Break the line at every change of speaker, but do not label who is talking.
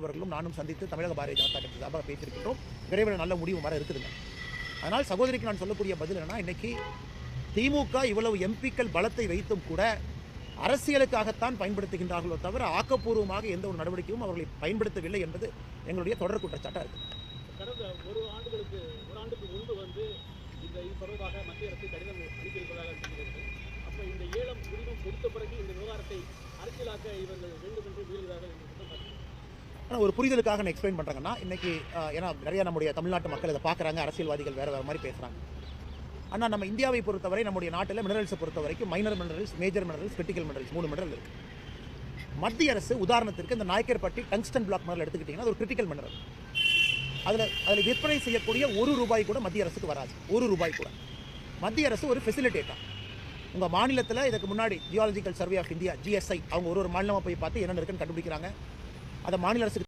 அவர்களும் நானும் சந்தித்து தமிழக பாரதிய ஜனதா கட்சி சார்பாக பேசியிருக்கின்றோம். விரைவில் நல்ல முடிவு வர இருக்குதுங்க. அதனால் சகோதரிக்கு நான் சொல்லக்கூடிய பதில் என்னன்னா இன்னைக்கு திமுக இவ்வளவு எம்பிக்கள் பலத்தை வைத்தும் கூட அரசியலுக்காகத்தான் பயன்படுத்துகின்றார்களோ தவிர ஆக்கப்பூர்வமாக எந்த ஒரு நடவடிக்கையும் அவர்களை பயன்படுத்தவில்லை என்பது எங்களுடைய தொடர் குற்றச்சாட்டாக இருக்குது
கடந்த ஒரு ஆண்டுகளுக்கு ஒரு ஆண்டுக்கு முன்பு வந்து இந்த இது தொடர்பாக மத்திய அரசு கடிதம் அனுப்பியிருப்பதாக தெரிகிறது. அப்போ இந்த ஏலம் உரிமம் கொடுத்த பிறகு இந்த விவகாரத்தை அரசியலாக்க இவர்கள் வேண்டும் என்று
ஆனால் ஒரு புரிதலுக்காக நான் எக்ஸ்பிளைன் பண்ணுறேங்கன்னா இன்றைக்கி ஏன்னா நிறையா நம்முடைய தமிழ்நாட்டு மக்கள் இதை பார்க்குறாங்க அரசியல்வாதிகள் வேறு வேறு மாதிரி பேசுகிறாங்க ஆனால் நம்ம இந்தியாவை பொறுத்தவரை நம்முடைய நாட்டில் மினரல்ஸை பொறுத்த வரைக்கும் minor minerals major minerals critical minerals மூணு மினரல் இருக்குது மத்திய அரசு உதாரணத்திற்கு இந்த நாயக்கர்பட்டி டங்ஸ்டன் பிளாக் மினரல் எடுத்துக்கிட்டிங்கன்னா அது ஒரு கிரிட்டிக்கல் மினரல் அதில் அதில் விற்பனை செய்யக்கூடிய ஒரு ரூபாய் கூட மத்திய அரசுக்கு வராது. ஒரு ரூபாய் கூட. மத்திய அரசு ஒரு ஃபெசிலிட்டேட்டர் உங்கள் மாநிலத்தில் இதுக்கு முன்னாடி geological survey of India GSI அவங்க ஒரு ஒரு மாநிலமாக போய் பார்த்து என்னென்ன இருக்குன்னு கண்டுபிடிக்கிறாங்க. அதை மாநில அரசுக்கு